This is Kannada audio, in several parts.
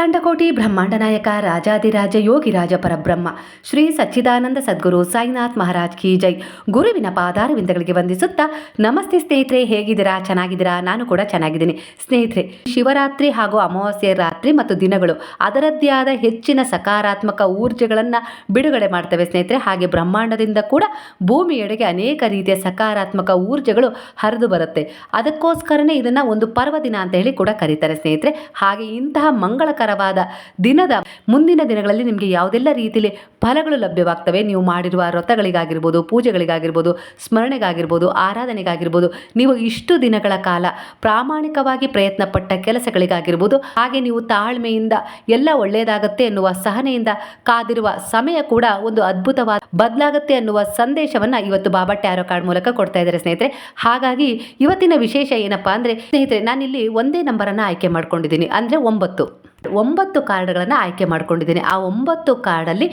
ಅಖಿಲಾಂಡಕೋಟಿ ಬ್ರಹ್ಮಾಂಡ ನಾಯಕ ರಾಜಾದಿರಾಜ ಯೋಗಿರಾಜ ಪರಬ್ರಹ್ಮ, ಶ್ರೀ ಸಚ್ಚಿದಾನಂದ ಸದ್ಗುರು ಸಾಯಿನಾಥ್ ಮಹಾರಾಜ್ ಕಿ ಜೈ. ಗುರುವಿನ ಪಾದಾರವಿಂದಗಳಿಗೆ ವಂದಿಸುತ್ತಾ, ನಮಸ್ತೆ ಸ್ನೇಹಿತರೆ, ಹೇಗಿದ್ದೀರಾ? ಚೆನ್ನಾಗಿದ್ದೀರಾ? ನಾನು ಕೂಡ ಚೆನ್ನಾಗಿದ್ದೀನಿ. ಸ್ನೇಹಿತರೆ, ಶಿವರಾತ್ರಿ ಹಾಗೂ ಅಮಾವಾಸ್ಯೆ ರಾತ್ರಿ ಮತ್ತು ದಿನಗಳು ಅದರದ್ದೇ ಆದ ಹೆಚ್ಚಿನ ಸಕಾರಾತ್ಮಕ ಊರ್ಜೆಗಳನ್ನು ಬಿಡುಗಡೆ ಮಾಡ್ತವೆ ಸ್ನೇಹಿತರೆ. ಹಾಗೆ ಬ್ರಹ್ಮಾಂಡದಿಂದ ಕೂಡ ಭೂಮಿಯೆಡೆಗೆ ಅನೇಕ ರೀತಿಯ ಸಕಾರಾತ್ಮಕ ಊರ್ಜೆಗಳು ಹರಿದು ಬರುತ್ತೆ. ಅದಕ್ಕೋಸ್ಕರನೇ ಇದನ್ನು ಒಂದು ಪರ್ವದಿನ ಅಂತ ಹೇಳಿ ಕೂಡ ಕರೀತಾರೆ ಸ್ನೇಹಿತರೆ. ಹಾಗೆ ಇಂತಹ ದಿನದ ಮುಂದಿನ ದಿನಗಳಲ್ಲಿ ನಿಮಗೆ ಯಾವುದೆಲ್ಲ ರೀತಿಯಲ್ಲಿ ಫಲಗಳು ಲಭ್ಯವಾಗ್ತವೆ, ನೀವು ಮಾಡಿರುವ ವ್ರತಗಳಿಗಾಗಿರ್ಬೋದು, ಪೂಜೆಗಳಿಗಾಗಿರ್ಬೋದು, ಸ್ಮರಣೆಗಾಗಿರ್ಬೋದು, ಆರಾಧನೆಗಾಗಿರ್ಬೋದು, ನೀವು ಇಷ್ಟು ದಿನಗಳ ಕಾಲ ಪ್ರಾಮಾಣಿಕವಾಗಿ ಪ್ರಯತ್ನ ಪಟ್ಟ ಕೆಲಸಗಳಿಗಾಗಿರ್ಬೋದು, ಹಾಗೆ ನೀವು ತಾಳ್ಮೆಯಿಂದ ಎಲ್ಲ ಒಳ್ಳೆಯದಾಗತ್ತೆ ಎನ್ನುವ ಸಹನೆಯಿಂದ ಕಾದಿರುವ ಸಮಯ ಕೂಡ ಒಂದು ಅದ್ಭುತವಾದ ಬದಲಾಗುತ್ತೆ ಅನ್ನುವ ಸಂದೇಶವನ್ನು ಇವತ್ತು ಬಾಬಾ ಟ್ಯಾರೋ ಕಾರ್ಡ್ ಮೂಲಕ ಕೊಡ್ತಾ ಇದ್ದಾರೆ ಸ್ನೇಹಿತರೆ. ಹಾಗಾಗಿ ಇವತ್ತಿನ ವಿಶೇಷ ಏನಪ್ಪಾ ಅಂದರೆ, ಸ್ನೇಹಿತರೆ, ನಾನಿಲ್ಲಿ ಒಂದೇ ನಂಬರನ್ನು ಆಯ್ಕೆ ಮಾಡ್ಕೊಂಡಿದ್ದೀನಿ. ಅಂದರೆ ಒಂಬತ್ತು. ಒಂಬತ್ತು ಕಾರ್ಡ್ಗಳನ್ನು ಆಯ್ಕೆ ಮಾಡ್ಕೊಂಡಿದ್ದೀನಿ. ಆ ಒಂಬತ್ತು ಕಾರ್ಡಲ್ಲಿ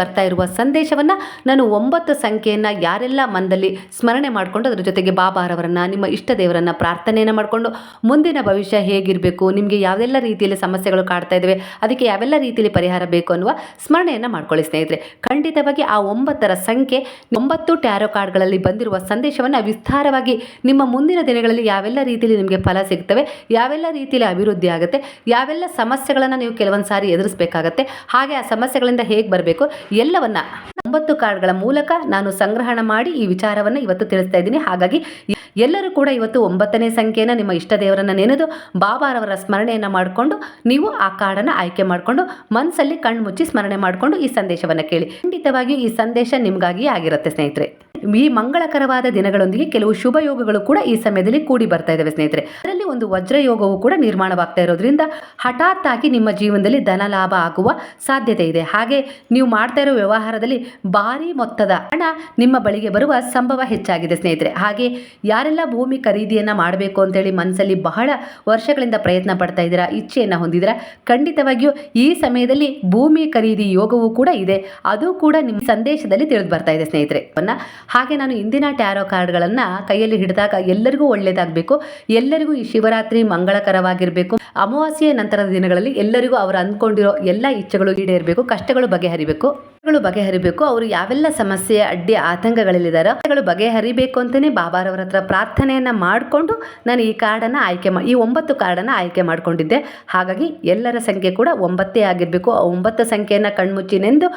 ಬರ್ತಾ ಇರುವ ಸಂದೇಶವನ್ನು ನಾನು ಒಂಬತ್ತು ಸಂಖ್ಯೆಯನ್ನು ಯಾರೆಲ್ಲ ಮನದಲ್ಲಿ ಸ್ಮರಣೆ ಮಾಡಿಕೊಂಡು ಅದರ ಜೊತೆಗೆ ಬಾಬಾರವರನ್ನು ನಿಮ್ಮ ಇಷ್ಟ ದೇವರನ್ನು ಪ್ರಾರ್ಥನೆಯನ್ನು ಮಾಡಿಕೊಂಡು ಮುಂದಿನ ಭವಿಷ್ಯ ಹೇಗಿರಬೇಕು, ನಿಮಗೆ ಯಾವೆಲ್ಲ ರೀತಿಯಲ್ಲಿ ಸಮಸ್ಯೆಗಳು ಕಾಡ್ತಾ ಇದ್ದಾವೆ ಅದಕ್ಕೆ ಯಾವೆಲ್ಲ ರೀತಿಯಲ್ಲಿ ಪರಿಹಾರ ಬೇಕು ಅನ್ನುವ ಸ್ಮರಣೆಯನ್ನು ಮಾಡ್ಕೊಳ್ಳಿ ಸ್ನೇಹಿತರೆ. ಖಂಡಿತವಾಗಿ ಆ ಒಂಬತ್ತರ ಸಂಖ್ಯೆ, ಒಂಬತ್ತು ಟ್ಯಾರೋ ಕಾರ್ಡ್ಗಳಲ್ಲಿ ಬಂದಿರುವ ಸಂದೇಶವನ್ನು ವಿಸ್ತಾರವಾಗಿ ನಿಮ್ಮ ಮುಂದಿನ ದಿನಗಳಲ್ಲಿ ಯಾವೆಲ್ಲ ರೀತಿಯಲ್ಲಿ ನಿಮಗೆ ಫಲ ಸಿಗ್ತವೆ, ಯಾವೆಲ್ಲ ರೀತಿಯಲ್ಲಿ ಅಭಿವೃದ್ಧಿ ಆಗುತ್ತೆ, ಯಾವೆಲ್ಲ ಸಮಸ್ಯೆಗಳನ್ನು ನೀವು ಕೆಲವೊಂದು ಸಾರಿ ಎದುರಿಸಬೇಕಾಗತ್ತೆ, ಹಾಗೆ ಆ ಸಮಸ್ಯೆಗಳಿಂದ ಹೇಗೆ ಬರಬೇಕು ಎಲ್ಲವನ್ನ ಒಂಬತ್ತು ಕಾರ್ಡ್ಗಳ ಮೂಲಕ ನಾನು ಸಂಗ್ರಹಣ ಮಾಡಿ ಈ ವಿಚಾರವನ್ನು ಇವತ್ತು ತಿಳಿಸ್ತಾ ಇದ್ದೀನಿ. ಹಾಗಾಗಿ ಎಲ್ಲರೂ ಕೂಡ ಇವತ್ತು ಒಂಬತ್ತನೇ ಸಂಖ್ಯೆಯನ್ನು ನಿಮ್ಮ ಇಷ್ಟ ದೇವರನ್ನು ನೆನೆದು ಬಾಬಾರವರ ಸ್ಮರಣೆಯನ್ನು ಮಾಡಿಕೊಂಡು ನೀವು ಆ ಕಾರ್ಡನ್ನು ಆಯ್ಕೆ ಮಾಡಿಕೊಂಡು ಮನಸ್ಸಲ್ಲಿ ಕಣ್ಣು ಮುಚ್ಚಿ ಸ್ಮರಣೆ ಮಾಡಿಕೊಂಡು ಈ ಸಂದೇಶವನ್ನು ಕೇಳಿ. ಖಂಡಿತವಾಗಿಯೂ ಈ ಸಂದೇಶ ನಿಮಗಾಗಿಯೇ ಆಗಿರುತ್ತೆ ಸ್ನೇಹಿತರೆ. ಈ ಮಂಗಳಕರವಾದ ದಿನಗಳೊಂದಿಗೆ ಕೆಲವು ಶುಭ ಯೋಗಗಳು ಕೂಡ ಈ ಸಮಯದಲ್ಲಿ ಕೂಡಿ ಬರ್ತಾ ಇದ್ದಾವೆ ಸ್ನೇಹಿತರೆ. ಅದರಲ್ಲಿ ಒಂದು ವಜ್ರ ಯೋಗವು ಕೂಡ ನಿರ್ಮಾಣವಾಗ್ತಾ ಇರೋದ್ರಿಂದ ಹಠಾತ್ ಆಗಿ ನಿಮ್ಮ ಜೀವನದಲ್ಲಿ ಧನ ಲಾಭ ಆಗುವ ಸಾಧ್ಯತೆ ಇದೆ. ಹಾಗೆ ನೀವು ಮಾಡ್ತಾ ಇರೋ ವ್ಯವಹಾರದಲ್ಲಿ ಭಾರಿ ಮೊತ್ತದ ಹಣ ನಿಮ್ಮ ಬಳಿಗೆ ಬರುವ ಸಂಭವ ಹೆಚ್ಚಾಗಿದೆ ಸ್ನೇಹಿತರೆ. ಹಾಗೆ ಯಾರೆಲ್ಲ ಭೂಮಿ ಖರೀದಿಯನ್ನು ಮಾಡಬೇಕು ಅಂತೇಳಿ ಮನಸ್ಸಲ್ಲಿ ಬಹಳ ವರ್ಷಗಳಿಂದ ಪ್ರಯತ್ನ ಪಡ್ತಾ ಇದ್ದೀರಾ, ಇಚ್ಛೆಯನ್ನು ಹೊಂದಿದ್ದೀರಾ, ಖಂಡಿತವಾಗಿಯೂ ಈ ಸಮಯದಲ್ಲಿ ಭೂಮಿ ಖರೀದಿ ಯೋಗವೂ ಕೂಡ ಇದೆ. ಅದು ಕೂಡ ನಿಮ್ಮ ಸಂದೇಶದಲ್ಲಿ ತಿಳಿದು ಬರ್ತಾ ಇದೆ ಸ್ನೇಹಿತರೆ. ಹಾಗೆ ನಾನು ಇಂದಿನ ಟ್ಯಾರೋ ಕಾರ್ಡ್ಗಳನ್ನು ಕೈಯಲ್ಲಿ ಹಿಡಿದಾಗ ಎಲ್ಲರಿಗೂ ಒಳ್ಳೆಯದಾಗಬೇಕು ಎಲ್ಲರಿಗೂ ಈ ಶಿವರಾತ್ರಿ ಮಂಗಳಕರವಾಗಿರಬೇಕು. ಅಮಾವಾಸ್ಯೆಯ ನಂತರದ ದಿನಗಳಲ್ಲಿ ಎಲ್ಲರಿಗೂ ಅವರು ಅಂದ್ಕೊಂಡಿರೋ ಎಲ್ಲ ಇಚ್ಛೆಗಳು ಈಡೇರಬೇಕು, ಕಷ್ಟಗಳು ಬಗೆಹರಿಬೇಕು. ಬಗೆಹರಿಬೇಕು, ಅವರು ಯಾವೆಲ್ಲ ಸಮಸ್ಯೆ ಅಡ್ಡಿ ಆತಂಕಗಳಲ್ಲಿದ್ದಾರೋ ಬಗೆಹರಿಬೇಕು ಅಂತಾನೆ ಬಾಬಾರವರ ಹತ್ರ ಪ್ರಾರ್ಥನೆಯನ್ನ ಮಾಡಿಕೊಂಡು ನಾನು ಈ ಕಾರ್ಡನ್ನು ಆಯ್ಕೆ ಈ ಒಂಬತ್ತು ಕಾರ್ಡನ್ನು ಆಯ್ಕೆ ಮಾಡಿಕೊಂಡಿದ್ದೆ. ಹಾಗಾಗಿ ಎಲ್ಲರ ಸಂಖ್ಯೆ ಕೂಡ ಒಂಬತ್ತೇ ಆಗಿರಬೇಕು. ಆ ಒಂಬತ್ತು ಸಂಖ್ಯೆಯನ್ನು ಕಣ್ಮುಚ್ಚಿನೆಂದು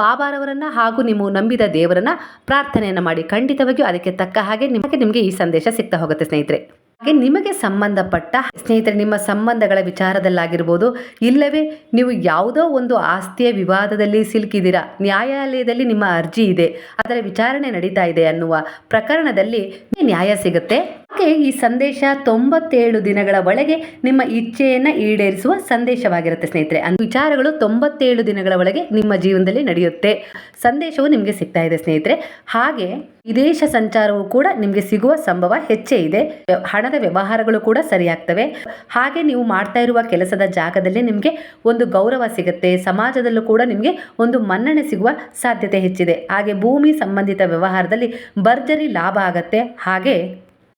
ಬಾಬಾರವರನ್ನು ಹಾಗೂ ನೀವು ನಂಬಿದ ದೇವರನ್ನ ಪ್ರಾರ್ಥನೆಯನ್ನು ಮಾಡಿ ಖಂಡಿತವಾಗಿಯೂ ಅದಕ್ಕೆ ತಕ್ಕ ಹಾಗೆ ನಿಮಗೆ ನಿಮಗೆ ಈ ಸಂದೇಶ ಸಿಗ್ತಾ ಹೋಗುತ್ತೆ ಸ್ನೇಹಿತರೆ. ಹಾಗೆ ನಿಮಗೆ ಸಂಬಂಧಪಟ್ಟ ಸ್ನೇಹಿತರೆ, ನಿಮ್ಮ ಸಂಬಂಧಗಳ ವಿಚಾರದಲ್ಲಾಗಿರ್ಬೋದು, ಇಲ್ಲವೇ ನೀವು ಯಾವುದೋ ಒಂದು ಆಸ್ತಿಯ ವಿವಾದದಲ್ಲಿ ಸಿಲುಕಿದ್ದೀರಾ, ನ್ಯಾಯಾಲಯದಲ್ಲಿ ನಿಮ್ಮ ಅರ್ಜಿ ಇದೆ, ಅದರ ವಿಚಾರಣೆ ನಡೀತಾ ಇದೆ ಅನ್ನುವ ಪ್ರಕರಣದಲ್ಲಿ ನ್ಯಾಯ ಸಿಗುತ್ತೆ. ಹಾಗೆ ಈ ಸಂದೇಶ ತೊಂಬತ್ತೇಳು ದಿನಗಳ ಒಳಗೆ ನಿಮ್ಮ ಇಚ್ಛೆಯನ್ನು ಈಡೇರಿಸುವ ಸಂದೇಶವಾಗಿರುತ್ತೆ, ಸ್ನೇಹಿತರೆ. ವಿಚಾರಗಳು ತೊಂಬತ್ತೇಳು ದಿನಗಳ ಒಳಗೆ ನಿಮ್ಮ ಜೀವನದಲ್ಲಿ ನಡೆಯುತ್ತೆ. ಸಂದೇಶವು ನಿಮಗೆ ಸಿಗ್ತಾ ಇದೆ, ಸ್ನೇಹಿತರೆ. ಹಾಗೆ ವಿದೇಶ ಸಂಚಾರವು ಕೂಡ ನಿಮಗೆ ಸಿಗುವ ಸಂಭವ ಹೆಚ್ಚೇ ಇದೆ. ಹಣದ ವ್ಯವಹಾರಗಳು ಕೂಡ ಸರಿಯಾಗ್ತವೆ. ಹಾಗೆ ನೀವು ಮಾಡ್ತಾ ಇರುವ ಕೆಲಸದ ಜಾಗದಲ್ಲಿ ನಿಮಗೆ ಒಂದು ಗೌರವ ಸಿಗುತ್ತೆ. ಸಮಾಜದಲ್ಲೂ ಕೂಡ ನಿಮಗೆ ಒಂದು ಮನ್ನಣೆ ಸಿಗುವ ಸಾಧ್ಯತೆ ಹೆಚ್ಚಿದೆ. ಹಾಗೆ ಭೂಮಿ ಸಂಬಂಧಿತ ವ್ಯವಹಾರದಲ್ಲಿ ಭರ್ಜರಿ ಲಾಭ ಆಗತ್ತೆ. ಹಾಗೆ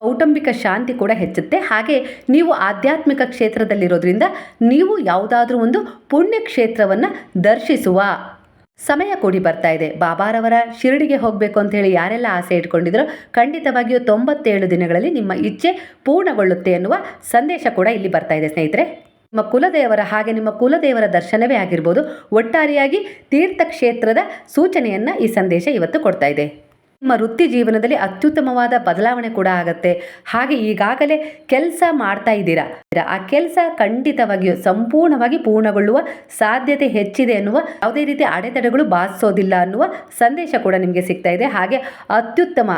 ಕೌಟುಂಬಿಕ ಶಾಂತಿ ಕೂಡ ಹೆಚ್ಚುತ್ತೆ. ಹಾಗೆ ನೀವು ಆಧ್ಯಾತ್ಮಿಕ ಕ್ಷೇತ್ರದಲ್ಲಿರೋದ್ರಿಂದ ನೀವು ಯಾವುದಾದ್ರೂ ಒಂದು ಪುಣ್ಯ ಕ್ಷೇತ್ರವನ್ನು ದರ್ಶಿಸುವ ಸಮಯ ಕೂಡಿ ಬರ್ತಾ ಇದೆ. ಬಾಬಾರವರ ಶಿರಡಿಗೆ ಹೋಗಬೇಕು ಅಂತ ಹೇಳಿ ಯಾರೆಲ್ಲ ಆಸೆ ಇಟ್ಕೊಂಡಿದ್ರೋ ಖಂಡಿತವಾಗಿಯೂ ತೊಂಬತ್ತೇಳು ದಿನಗಳಲ್ಲಿ ನಿಮ್ಮ ಇಚ್ಛೆ ಪೂರ್ಣಗೊಳ್ಳುತ್ತೆ ಎನ್ನುವ ಸಂದೇಶ ಕೂಡ ಇಲ್ಲಿ ಬರ್ತಾ ಇದೆ ಸ್ನೇಹಿತರೆ. ನಿಮ್ಮ ಕುಲದೇವರ ಹಾಗೆ ನಿಮ್ಮ ಕುಲದೇವರ ದರ್ಶನವೇ ಆಗಿರ್ಬೋದು. ಒಟ್ಟಾರೆಯಾಗಿ ತೀರ್ಥಕ್ಷೇತ್ರದ ಸೂಚನೆಯನ್ನು ಈ ಸಂದೇಶ ಇವತ್ತು ಕೊಡ್ತಾ ಇದೆ. ನಿಮ್ಮ ವೃತ್ತಿ ಜೀವನದಲ್ಲಿ ಅತ್ಯುತ್ತಮವಾದ ಬದಲಾವಣೆ ಕೂಡ ಆಗುತ್ತೆ. ಹಾಗೆ ಈಗಾಗಲೇ ಕೆಲಸ ಮಾಡ್ತಾ ಇದ್ದೀರಾ? ಆ ಕೆಲಸ ಖಂಡಿತವಾಗಿಯೂ ಸಂಪೂರ್ಣವಾಗಿ ಪೂರ್ಣಗೊಳ್ಳುವ ಸಾಧ್ಯತೆ ಹೆಚ್ಚಿದೆ ಅನ್ನುವ ಯಾವುದೇ ರೀತಿ ಅಡೆತಡೆಗಳು ಬಾಧಿಸೋದಿಲ್ಲ ಅನ್ನುವ ಸಂದೇಶ ಕೂಡ ನಿಮಗೆ ಸಿಗ್ತಾ ಇದೆ. ಹಾಗೆ ಅತ್ಯುತ್ತಮ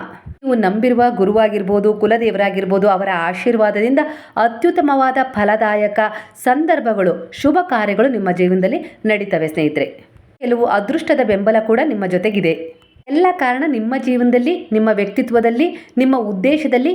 ನೀವು ನಂಬಿರುವ ಗುರುವಾಗಿರ್ಬೋದು, ಕುಲದೇವರಾಗಿರ್ಬೋದು, ಅವರ ಆಶೀರ್ವಾದದಿಂದ ಅತ್ಯುತ್ತಮವಾದ ಫಲದಾಯಕ ಸಂದರ್ಭಗಳು, ಶುಭ ಕಾರ್ಯಗಳು ನಿಮ್ಮ ಜೀವನದಲ್ಲಿ ನಡೀತವೆ ಸ್ನೇಹಿತರೆ. ಕೆಲವು ಅದೃಷ್ಟದ ಬೆಂಬಲ ಕೂಡ ನಿಮ್ಮ ಜೊತೆಗಿದೆ. ಎಲ್ಲ ಕಾರಣ ನಿಮ್ಮ ಜೀವನದಲ್ಲಿ, ನಿಮ್ಮ ವ್ಯಕ್ತಿತ್ವದಲ್ಲಿ, ನಿಮ್ಮ ಉದ್ದೇಶದಲ್ಲಿ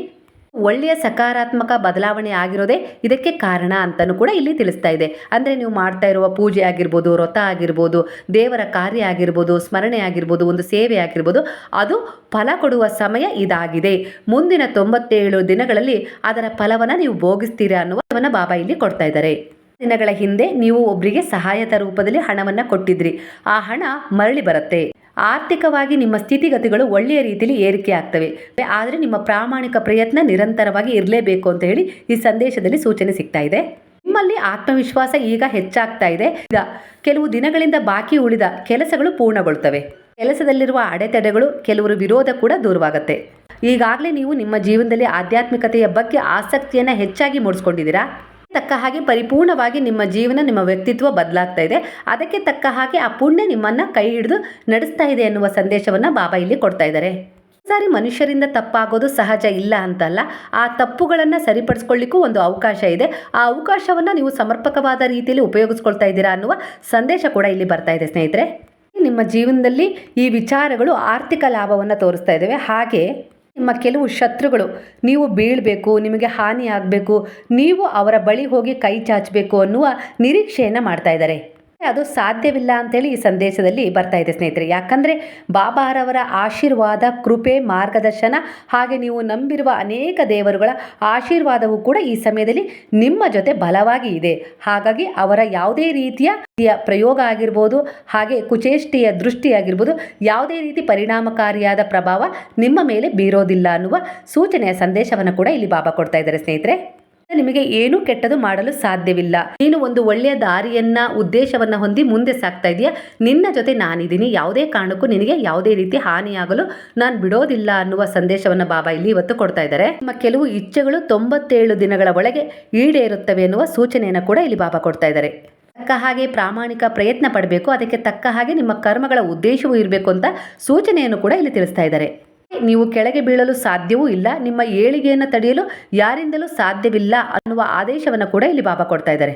ಒಳ್ಳೆಯ ಸಕಾರಾತ್ಮಕ ಬದಲಾವಣೆ ಆಗಿರೋದೇ ಇದಕ್ಕೆ ಕಾರಣ ಅಂತಲೂ ಕೂಡ ಇಲ್ಲಿ ತಿಳಿಸ್ತಾ ಇದೆ. ಅಂದರೆ ನೀವು ಮಾಡ್ತಾ ಇರುವ ಪೂಜೆ ಆಗಿರ್ಬೋದು, ವ್ರತ ಆಗಿರ್ಬೋದು, ದೇವರ ಕಾರ್ಯ ಆಗಿರ್ಬೋದು, ಸ್ಮರಣೆ ಆಗಿರ್ಬೋದು, ಒಂದು ಸೇವೆ ಆಗಿರ್ಬೋದು, ಅದು ಫಲ ಕೊಡುವ ಸಮಯ ಇದಾಗಿದೆ. ಮುಂದಿನ ತೊಂಬತ್ತೇಳು ದಿನಗಳಲ್ಲಿ ಅದರ ಫಲವನ್ನು ನೀವು ಭೋಗಿಸ್ತೀರಾ ಅನ್ನುವ ಬಾಬಾ ಇಲ್ಲಿ ಕೊಡ್ತಾ ಇದ್ದಾರೆ. ದಿನಗಳ ಹಿಂದೆ ನೀವು ಒಬ್ಬರಿಗೆ ಸಹಾಯದ ರೂಪದಲ್ಲಿ ಹಣವನ್ನು ಕೊಟ್ಟಿದ್ರಿ. ಆ ಹಣ ಮರಳಿ ಬರುತ್ತೆ. ಆರ್ಥಿಕವಾಗಿ ನಿಮ್ಮ ಸ್ಥಿತಿಗತಿಗಳು ಒಳ್ಳೆಯ ರೀತಿಯಲ್ಲಿ ಏರಿಕೆ ಆಗ್ತವೆ. ಆದರೆ ನಿಮ್ಮ ಪ್ರಾಮಾಣಿಕ ಪ್ರಯತ್ನ ನಿರಂತರವಾಗಿ ಇರಲೇಬೇಕು ಅಂತ ಹೇಳಿ ಈ ಸಂದೇಶದಲ್ಲಿ ಸೂಚನೆ ಸಿಗ್ತಾ ಇದೆ. ನಿಮ್ಮಲ್ಲಿ ಆತ್ಮವಿಶ್ವಾಸ ಈಗ ಹೆಚ್ಚಾಗ್ತಾ ಇದೆ. ಈಗ ಕೆಲವು ದಿನಗಳಿಂದ ಬಾಕಿ ಉಳಿದ ಕೆಲಸಗಳು ಪೂರ್ಣಗೊಳ್ತವೆ. ಕೆಲಸದಲ್ಲಿರುವ ಅಡೆತಡೆಗಳು, ಕೆಲವರು ವಿರೋಧ ಕೂಡ ದೂರವಾಗುತ್ತೆ. ಈಗಾಗಲೇ ನೀವು ನಿಮ್ಮ ಜೀವನದಲ್ಲಿ ಆಧ್ಯಾತ್ಮಿಕತೆಯ ಬಗ್ಗೆ ಆಸಕ್ತಿಯನ್ನು ಹೆಚ್ಚಾಗಿ ಮೂಡಿಸ್ಕೊಂಡಿದ್ದೀರಾ? ತಕ್ಕ ಹಾಗೆ ಪರಿಪೂರ್ಣವಾಗಿ ನಿಮ್ಮ ಜೀವನ, ನಿಮ್ಮ ವ್ಯಕ್ತಿತ್ವ ಬದಲಾಗ್ತಾ ಇದೆ. ಅದಕ್ಕೆ ತಕ್ಕ ಹಾಗೆ ಆ ಪುಣ್ಯ ನಿಮ್ಮನ್ನು ಕೈ ಹಿಡಿದು ನಡೆಸ್ತಾ ಇದೆ ಎನ್ನುವ ಸಂದೇಶವನ್ನು ಬಾಬಾ ಇಲ್ಲಿ ಕೊಡ್ತಾ ಇದ್ದಾರೆ. ಸಾರಿ, ಮನುಷ್ಯರಿಂದ ತಪ್ಪಾಗೋದು ಸಹಜ ಇಲ್ಲ ಅಂತಲ್ಲ, ಆ ತಪ್ಪುಗಳನ್ನು ಸರಿಪಡಿಸ್ಕೊಳ್ಳಿಕ್ಕೂ ಒಂದು ಅವಕಾಶ ಇದೆ. ಆ ಅವಕಾಶವನ್ನು ನೀವು ಸಮರ್ಪಕವಾದ ರೀತಿಯಲ್ಲಿ ಉಪಯೋಗಿಸ್ಕೊಳ್ತಾ ಇದ್ದೀರಾ ಅನ್ನುವ ಸಂದೇಶ ಕೂಡ ಇಲ್ಲಿ ಬರ್ತಾ ಇದೆ ಸ್ನೇಹಿತರೆ. ನಿಮ್ಮ ಜೀವನದಲ್ಲಿ ಈ ವಿಚಾರಗಳು ಆರ್ಥಿಕ ಲಾಭವನ್ನು ತೋರಿಸ್ತಾ ಇದ್ದಾವೆ ಹಾಗೆ ನಿಮ್ಮ ಕೆಲವು ಶತ್ರುಗಳು ನೀವು ಬೀಳಬೇಕು, ನಿಮಗೆ ಹಾನಿ ಆಗಬೇಕು ನೀವು ಅವರ ಬಳಿ ಹೋಗಿ ಕೈ ಚಾಚಬೇಕು ಅನ್ನುವ ನಿರೀಕ್ಷೆಯನ್ನು ಮಾಡ್ತಾ ಇದ್ದಾರೆ. ಅದು ಸಾಧ್ಯವಿಲ್ಲ ಅಂತೇಳಿ ಈ ಸಂದೇಶದಲ್ಲಿ ಬರ್ತಾ ಇದೆ ಸ್ನೇಹಿತರೆ. ಯಾಕಂದರೆ ಬಾಬಾರವರ ಆಶೀರ್ವಾದ, ಕೃಪೆ, ಮಾರ್ಗದರ್ಶನ ಹಾಗೆ ನೀವು ನಂಬಿರುವ ಅನೇಕ ದೇವರುಗಳ ಆಶೀರ್ವಾದವು ಕೂಡ ಈ ಸಮಯದಲ್ಲಿ ನಿಮ್ಮ ಜೊತೆ ಬಲವಾಗಿ ಇದೆ. ಹಾಗಾಗಿ ಅವರ ಯಾವುದೇ ರೀತಿಯ ಪ್ರಯೋಗ ಆಗಿರ್ಬೋದು, ಹಾಗೆ ಕುಚೇಷ್ಟಿಯ ದೃಷ್ಟಿಯಾಗಿರ್ಬೋದು ಯಾವುದೇ ರೀತಿ ಪರಿಣಾಮಕಾರಿಯಾದ ಪ್ರಭಾವ ನಿಮ್ಮ ಮೇಲೆ ಬೀರೋದಿಲ್ಲ ಅನ್ನುವ ಸೂಚನೆಯ ಸಂದೇಶವನ್ನು ಕೂಡ ಇಲ್ಲಿ ಬಾಬಾ ಕೊಡ್ತಾ ಇದ್ದಾರೆ ಸ್ನೇಹಿತರೆ. ನಿಮಗೆ ಏನು ಕೆಟ್ಟದು ಮಾಡಲು ಸಾಧ್ಯವಿಲ್ಲ. ನೀನು ಒಂದು ಒಳ್ಳೆಯ ದಾರಿಯನ್ನ, ಉದ್ದೇಶವನ್ನ ಹೊಂದಿ ಮುಂದೆ ಸಾಗ್ತಾ ಇದೆಯಾ. ನಿನ್ನ ಜೊತೆ ನಾನಿದ್ದೀನಿ. ಯಾವುದೇ ಕಾರಣಕ್ಕೂ ನಿನಗೆ ಯಾವುದೇ ರೀತಿ ಹಾನಿಯಾಗಲು ನಾನು ಬಿಡೋದಿಲ್ಲ ಅನ್ನುವ ಸಂದೇಶವನ್ನ ಬಾಬಾ ಇಲ್ಲಿ ಇವತ್ತು ಕೊಡ್ತಾ ಇದ್ದಾರೆ. ನಿಮ್ಮ ಕೆಲವು ಇಚ್ಛೆಗಳು ತೊಂಬತ್ತೇಳು ದಿನಗಳ ಒಳಗೆ ಈಡೇರುತ್ತವೆ ಎನ್ನುವ ಸೂಚನೆಯನ್ನು ಕೂಡ ಇಲ್ಲಿ ಬಾಬಾ ಕೊಡ್ತಾ ಇದ್ದಾರೆ. ತಕ್ಕ ಹಾಗೆ ಪ್ರಾಮಾಣಿಕ ಪ್ರಯತ್ನ ಪಡಬೇಕು. ಅದಕ್ಕೆ ತಕ್ಕ ಹಾಗೆ ನಿಮ್ಮ ಕರ್ಮಗಳ ಉದ್ದೇಶವೂ ಇರಬೇಕು ಅಂತ ಸೂಚನೆಯನ್ನು ಕೂಡ ಇಲ್ಲಿ ತಿಳಿಸ್ತಾ ಇದ್ದಾರೆ. ನೀವು ಕೆಳಗೆ ಬೀಳಲು ಸಾಧ್ಯವೂ ಇಲ್ಲ, ನಿಮ್ಮ ಏಳಿಗೆಯನ್ನು ತಡೆಯಲು ಯಾರಿಂದಲೂ ಸಾಧ್ಯವಿಲ್ಲ ಅನ್ನುವ ಆದೇಶವನ್ನು ಕೂಡ ಇಲ್ಲಿ ಬಾಬಾ ಕೊಡ್ತಾ ಇದ್ದಾರೆ.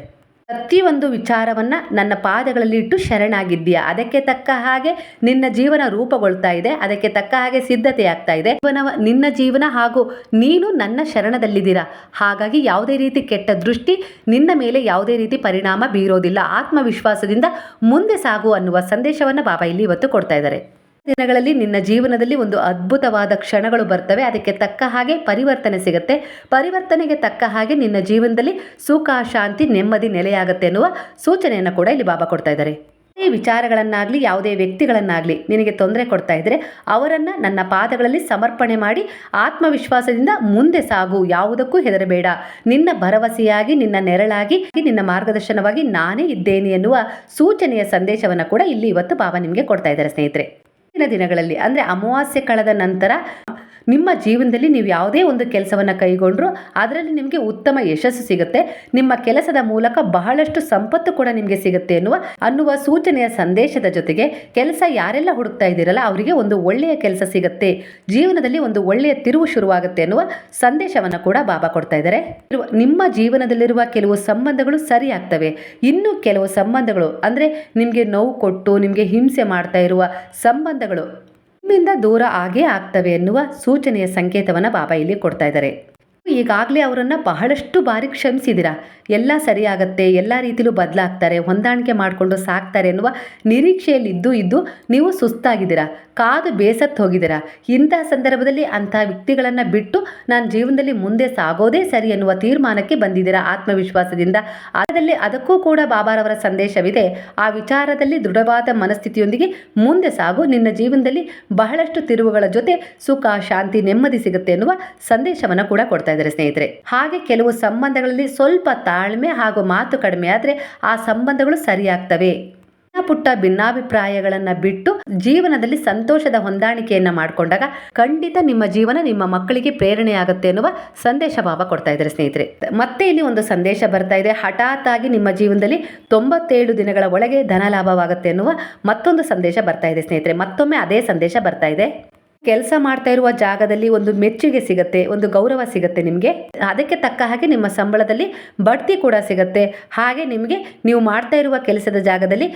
ಪ್ರತಿಯೊಂದು ವಿಚಾರವನ್ನ ನನ್ನ ಪಾದಗಳಲ್ಲಿ ಇಟ್ಟು ಶರಣಾಗಿದ್ದೀಯಾ? ಅದಕ್ಕೆ ತಕ್ಕ ಹಾಗೆ ನಿನ್ನ ಜೀವನ ರೂಪುಗೊಳ್ತಾ ಇದೆ, ಅದಕ್ಕೆ ತಕ್ಕ ಹಾಗೆ ಸಿದ್ಧತೆ ಆಗ್ತಾ ಇದೆ. ಜೀವನ, ನಿನ್ನ ಜೀವನ ಹಾಗೂ ನೀನು ನನ್ನ ಶರಣದಲ್ಲಿದ್ದೀರಾ? ಹಾಗಾಗಿ ಯಾವುದೇ ರೀತಿ ಕೆಟ್ಟ ದೃಷ್ಟಿ ನಿನ್ನ ಮೇಲೆ ಯಾವುದೇ ರೀತಿ ಪರಿಣಾಮ ಬೀರೋದಿಲ್ಲ. ಆತ್ಮವಿಶ್ವಾಸದಿಂದ ಮುಂದೆ ಸಾಗು ಅನ್ನುವ ಸಂದೇಶವನ್ನು ಬಾಬಾ ಇಲ್ಲಿ ಇವತ್ತು ಕೊಡ್ತಾ ಇದ್ದಾರೆ. ದಿನಗಳಲ್ಲಿ ನಿನ್ನ ಜೀವನದಲ್ಲಿ ಒಂದು ಅದ್ಭುತವಾದ ಕ್ಷಣಗಳು ಬರ್ತವೆ. ಅದಕ್ಕೆ ತಕ್ಕ ಹಾಗೆ ಪರಿವರ್ತನೆ ಸಿಗುತ್ತೆ. ಪರಿವರ್ತನೆಗೆ ತಕ್ಕ ಹಾಗೆ ನಿನ್ನ ಜೀವನದಲ್ಲಿ ಸುಖ, ಶಾಂತಿ, ನೆಮ್ಮದಿ ನೆಲೆಯಾಗುತ್ತೆ ಎನ್ನುವ ಸೂಚನೆಯನ್ನು ಕೂಡ ಇಲ್ಲಿ ಬಾಬಾ ಕೊಡ್ತಾ ಇದ್ದಾರೆ. ಈ ವಿಚಾರಗಳನ್ನಾಗಲಿ, ಯಾವುದೇ ವ್ಯಕ್ತಿಗಳನ್ನಾಗಲಿ ನಿನಗೆ ತೊಂದರೆ ಕೊಡ್ತಾ ಇದ್ದರೆ ಅವರನ್ನು ನನ್ನ ಪಾದಗಳಲ್ಲಿ ಸಮರ್ಪಣೆ ಮಾಡಿ, ಆತ್ಮವಿಶ್ವಾಸದಿಂದ ಮುಂದೆ ಸಾಗು. ಯಾವುದಕ್ಕೂ ಹೆದರಬೇಡ. ನಿನ್ನ ಭರವಸೆಯಾಗಿ, ನಿನ್ನ ನೆರಳಾಗಿ, ನಿನ್ನ ಮಾರ್ಗದರ್ಶನವಾಗಿ ನಾನೇ ಇದ್ದೇನೆ ಎನ್ನುವ ಸೂಚನೆಯ ಸಂದೇಶವನ್ನು ಕೂಡ ಇಲ್ಲಿ ಇವತ್ತು ಬಾಬಾ ನಿಮಗೆ ಕೊಡ್ತಾ ಇದ್ದಾರೆ ಸ್ನೇಹಿತರೆ. ದಿನಗಳಲ್ಲಿ ಅಂದರೆ ಅಮಾವಾಸ್ಯೆ ಕಳೆದ ನಂತರ ನಿಮ್ಮ ಜೀವನದಲ್ಲಿ ನೀವು ಯಾವುದೇ ಒಂದು ಕೆಲಸವನ್ನು ಕೈಗೊಂಡ್ರು ಅದರಲ್ಲಿ ನಿಮಗೆ ಉತ್ತಮ ಯಶಸ್ಸು ಸಿಗುತ್ತೆ. ನಿಮ್ಮ ಕೆಲಸದ ಮೂಲಕ ಬಹಳಷ್ಟು ಸಂಪತ್ತು ಕೂಡ ನಿಮಗೆ ಸಿಗುತ್ತೆ ಎನ್ನುವ, ಅನ್ನುವ ಸೂಚನೆಯ ಸಂದೇಶದ ಜೊತೆಗೆ ಕೆಲಸ ಯಾರೆಲ್ಲ ಹುಡುಕ್ತಾ ಇದ್ದೀರಲ್ಲ ಅವರಿಗೆ ಒಂದು ಒಳ್ಳೆಯ ಕೆಲಸ ಸಿಗುತ್ತೆ. ಜೀವನದಲ್ಲಿ ಒಂದು ಒಳ್ಳೆಯ ತಿರುವು ಶುರುವಾಗುತ್ತೆ ಅನ್ನುವ ಸಂದೇಶವನ್ನು ಕೂಡ ಬಾಬಾ ಕೊಡ್ತಾ ಇದ್ದಾರೆ. ನಿಮ್ಮ ಜೀವನದಲ್ಲಿರುವ ಕೆಲವು ಸಂಬಂಧಗಳು ಸರಿ ಆಗ್ತವೆ. ಇನ್ನು ಕೆಲವು ಸಂಬಂಧಗಳು ಅಂದರೆ ನಿಮಗೆ ನೋವು ಕೊಟ್ಟು ನಿಮಗೆ ಹಿಂಸೆ ಮಾಡ್ತಾ ಇರುವ ಸಂಬಂಧಗಳು ನಿಮ್ಮಿಂದ ದೂರ ಆಗೇ ಆಗ್ತವೆ ಎನ್ನುವ ಸೂಚನೆಯ ಸಂಕೇತವನ್ನು ಬಾಬಾ ಇಲ್ಲಿ ಕೊಡ್ತಾ ಇದ್ದಾರೆ. ಈಗಾಗಲೇ ಅವರನ್ನು ಬಹಳಷ್ಟು ಬಾರಿ ಕ್ಷಮಿಸಿದ್ದೀರಾ ಎಲ್ಲ ಸರಿಯಾಗತ್ತೆ, ಎಲ್ಲ ರೀತಿಲೂ ಬದಲಾಗ್ತಾರೆ, ಹೊಂದಾಣಿಕೆ ಮಾಡಿಕೊಂಡು ಸಾಕ್ತಾರೆ ಎನ್ನುವ ನಿರೀಕ್ಷೆಯಲ್ಲಿ ಇದ್ದು ಇದ್ದು ನೀವು ಸುಸ್ತಾಗಿದ್ದೀರಾ ಕಾದು ಬೇಸತ್ತು ಹೋಗಿದ್ದೀರಾ ಇಂತಹ ಸಂದರ್ಭದಲ್ಲಿ ಅಂತಹ ವ್ಯಕ್ತಿಗಳನ್ನು ಬಿಟ್ಟು ನಾನು ಜೀವನದಲ್ಲಿ ಮುಂದೆ ಸಾಗೋದೇ ಸರಿ ಎನ್ನುವ ತೀರ್ಮಾನಕ್ಕೆ ಬಂದಿದ್ದೀರಾ ಆತ್ಮವಿಶ್ವಾಸದಿಂದ. ಅದರಲ್ಲಿ ಅದಕ್ಕೂ ಕೂಡ ಬಾಬಾರವರ ಸಂದೇಶವಿದೆ. ಆ ವಿಚಾರದಲ್ಲಿ ದೃಢವಾದ ಮನಸ್ಥಿತಿಯೊಂದಿಗೆ ಮುಂದೆ ಸಾಗು. ನಿನ್ನ ಜೀವನದಲ್ಲಿ ಬಹಳಷ್ಟು ತಿರುವುಗಳ ಜೊತೆ ಸುಖ, ಶಾಂತಿ, ನೆಮ್ಮದಿ ಸಿಗುತ್ತೆ ಎನ್ನುವ ಸಂದೇಶವನ್ನು ಕೂಡ ಕೊಡ್ತಾ ಇದ್ದಾರೆ ಸ್ನೇಹಿತರೆ, ಹಾಗೆ ಕೆಲವು ಸಂಬಂಧಗಳಲ್ಲಿ ಸ್ವಲ್ಪ ತಾಳ್ಮೆ ಹಾಗೂ ಮಾತು ಕಡಿಮೆ ಆದರೆ ಆ ಸಂಬಂಧಗಳು ಸರಿಯಾಗ್ತವೆ. ಪುಟ್ಟ ಭಿನ್ನಾಭಿಪ್ರಾಯಗಳನ್ನು ಬಿಟ್ಟು ಜೀವನದಲ್ಲಿ ಸಂತೋಷದ ಹೊಂದಾಣಿಕೆಯನ್ನು ಮಾಡಿಕೊಂಡಾಗ ಖಂಡಿತ ನಿಮ್ಮ ಜೀವನ ನಿಮ್ಮ ಮಕ್ಕಳಿಗೆ ಪ್ರೇರಣೆಯಾಗುತ್ತೆ ಎನ್ನುವ ಸಂದೇಶ ಭಾವ ಕೊಡ್ತಾ ಇದ್ದಾರೆ ಸ್ನೇಹಿತರೆ. ಮತ್ತೆ ಇಲ್ಲಿ ಒಂದು ಸಂದೇಶ ಬರ್ತಾ ಇದೆ. ಹಠಾತ್ ಆಗಿ ನಿಮ್ಮ ಜೀವನದಲ್ಲಿ ತೊಂಬತ್ತೇಳು ದಿನಗಳ ಒಳಗೆ ಧನ ಲಾಭವಾಗುತ್ತೆ ಎನ್ನುವ ಮತ್ತೊಂದು ಸಂದೇಶ ಬರ್ತಾ ಇದೆ ಸ್ನೇಹಿತರೆ. ಮತ್ತೊಮ್ಮೆ ಅದೇ ಸಂದೇಶ ಬರ್ತಾ ಇದೆ. ಕೆಲಸ ಮಾಡ್ತಾ ಇರುವ ಜಾಗದಲ್ಲಿ ಒಂದು ಮೆಚ್ಚುಗೆ ಸಿಗುತ್ತೆ, ಒಂದು ಗೌರವ ಸಿಗುತ್ತೆ ನಿಮಗೆ. ಅದಕ್ಕೆ ತಕ್ಕ ಹಾಗೆ ನಿಮ್ಮ ಸಂಬಳದಲ್ಲಿ ಬಡ್ತಿ ಕೂಡ ಸಿಗುತ್ತೆ. ಹಾಗೆ ನಿಮಗೆ ನೀವು ಮಾಡ್ತಾ ಇರುವ ಕೆಲಸದ ಜಾಗದಲ್ಲಿ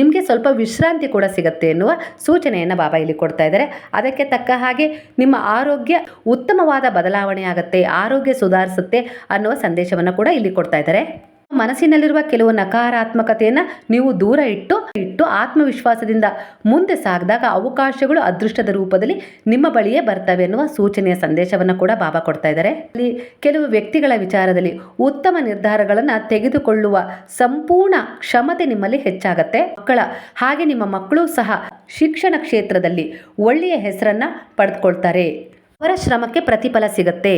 ನಿಮಗೆ ಸ್ವಲ್ಪ ವಿಶ್ರಾಂತಿ ಕೂಡ ಸಿಗುತ್ತೆ ಎನ್ನುವ ಸೂಚನೆಯನ್ನು ಬಾಬಾ ಇಲ್ಲಿ ಕೊಡ್ತಾ ಇದ್ದಾರೆ. ಅದಕ್ಕೆ ತಕ್ಕ ಹಾಗೆ ನಿಮ್ಮ ಆರೋಗ್ಯ ಉತ್ತಮವಾದ ಬದಲಾವಣೆ ಆಗುತ್ತೆ, ಆರೋಗ್ಯ ಸುಧಾರಿಸುತ್ತೆ ಅನ್ನುವ ಸಂದೇಶವನ್ನು ಕೂಡ ಇಲ್ಲಿ ಕೊಡ್ತಾ ಇದ್ದಾರೆ. ಮನಸ್ಸಿನಲ್ಲಿರುವ ಕೆಲವು ನಕಾರಾತ್ಮಕತೆಯನ್ನು ನೀವು ದೂರ ಇಟ್ಟು ಇಟ್ಟು ಆತ್ಮವಿಶ್ವಾಸದಿಂದ ಮುಂದೆ ಸಾಗಿದಾಗ ಅವಕಾಶಗಳು ಅದೃಷ್ಟದ ರೂಪದಲ್ಲಿ ನಿಮ್ಮ ಬಳಿಯೇ ಬರ್ತವೆ ಎನ್ನುವ ಸೂಚನೆಯ ಸಂದೇಶವನ್ನು ಕೂಡ ಬಾಬಾ ಕೊಡ್ತಾ ಇದ್ದಾರೆ. ಅಲ್ಲಿ ಕೆಲವು ವ್ಯಕ್ತಿಗಳ ವಿಚಾರದಲ್ಲಿ ಉತ್ತಮ ನಿರ್ಧಾರಗಳನ್ನು ತೆಗೆದುಕೊಳ್ಳುವ ಸಂಪೂರ್ಣ ಕ್ಷಮತೆ ನಿಮ್ಮಲ್ಲಿ ಹೆಚ್ಚಾಗತ್ತೆ. ಮಕ್ಕಳ ಹಾಗೆ ನಿಮ್ಮ ಮಕ್ಕಳು ಸಹ ಶಿಕ್ಷಣ ಕ್ಷೇತ್ರದಲ್ಲಿ ಒಳ್ಳೆಯ ಹೆಸರನ್ನು ಪಡೆದುಕೊಳ್ತಾರೆ. ಅವರ ಶ್ರಮಕ್ಕೆ ಪ್ರತಿಫಲ ಸಿಗತ್ತೆ.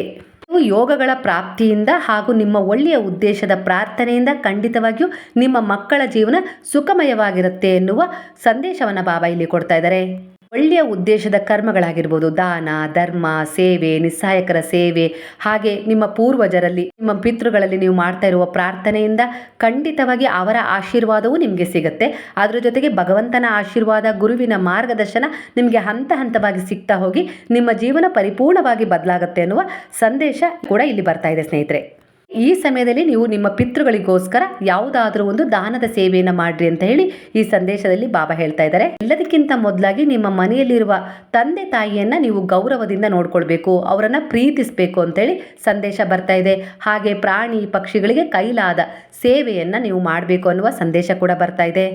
ನೀವು ಯೋಗಗಳ ಪ್ರಾಪ್ತಿಯಿಂದ ಹಾಗೂ ನಿಮ್ಮ ಒಳ್ಳೆಯ ಉದ್ದೇಶದ ಪ್ರಾರ್ಥನೆಯಿಂದ ಖಂಡಿತವಾಗಿಯೂ ನಿಮ್ಮ ಮಕ್ಕಳ ಜೀವನ ಸುಖಮಯವಾಗಿರುತ್ತೆ ಎನ್ನುವ ಸಂದೇಶವನ್ನು ಬಾಬಾ ಇಲ್ಲಿ ಕೊಡ್ತಾ ಇದ್ದಾರೆ. ಒಳ್ಳೆಯ ಉದ್ದೇಶದ ಕರ್ಮಗಳಾಗಿರ್ಬೋದು, ದಾನ, ಧರ್ಮ, ಸೇವೆ ನಿಸ್ಸಹಾಯಕರ ಸೇವೆ, ಹಾಗೆ ನಿಮ್ಮ ಪೂರ್ವಜರಲ್ಲಿ, ನಿಮ್ಮ ಪಿತೃಗಳಲ್ಲಿ ನೀವು ಮಾಡ್ತಾ ಇರುವ ಪ್ರಾರ್ಥನೆಯಿಂದ ಖಂಡಿತವಾಗಿ ಅವರ ಆಶೀರ್ವಾದವೂ ನಿಮಗೆ ಸಿಗುತ್ತೆ. ಅದರ ಜೊತೆಗೆ ಭಗವಂತನ ಆಶೀರ್ವಾದ, ಗುರುವಿನ ಮಾರ್ಗದರ್ಶನ ನಿಮಗೆ ಹಂತ ಹಂತವಾಗಿ ಸಿಗ್ತಾ ಹೋಗಿ ನಿಮ್ಮ ಜೀವನ ಪರಿಪೂರ್ಣವಾಗಿ ಬದಲಾಗುತ್ತೆ ಅನ್ನುವ ಸಂದೇಶ ಕೂಡ ಇಲ್ಲಿ ಬರ್ತಾ ಇದೆ ಸ್ನೇಹಿತರೆ. ಈ ಸಮಯದಲ್ಲಿ ನೀವು ನಿಮ್ಮ ಪಿತೃಗಳಿಗೋಸ್ಕರ ಯಾವುದಾದ್ರೂ ಒಂದು ದಾನದ ಸೇವೆಯನ್ನು ಮಾಡ್ರಿ ಅಂತ ಹೇಳಿ ಈ ಸಂದೇಶದಲ್ಲಿ ಬಾಬಾ ಹೇಳ್ತಾ ಇದ್ದಾರೆ. ಎಲ್ಲದಕ್ಕಿಂತ ಮೊದಲಾಗಿ ನಿಮ್ಮ ಮನೆಯಲ್ಲಿರುವ ತಂದೆ ತಾಯಿಯನ್ನ ನೀವು ಗೌರವದಿಂದ ನೋಡ್ಕೊಳ್ಬೇಕು, ಅವರನ್ನ ಪ್ರೀತಿಸಬೇಕು ಅಂತೇಳಿ ಸಂದೇಶ ಬರ್ತಾ ಇದೆ. ಹಾಗೆ ಪ್ರಾಣಿ ಪಕ್ಷಿಗಳಿಗೆ ಕೈಲಾದ ಸೇವೆಯನ್ನ ನೀವು ಮಾಡಬೇಕು ಅನ್ನುವ ಸಂದೇಶ ಕೂಡ ಬರ್ತಾ ಇದೆ.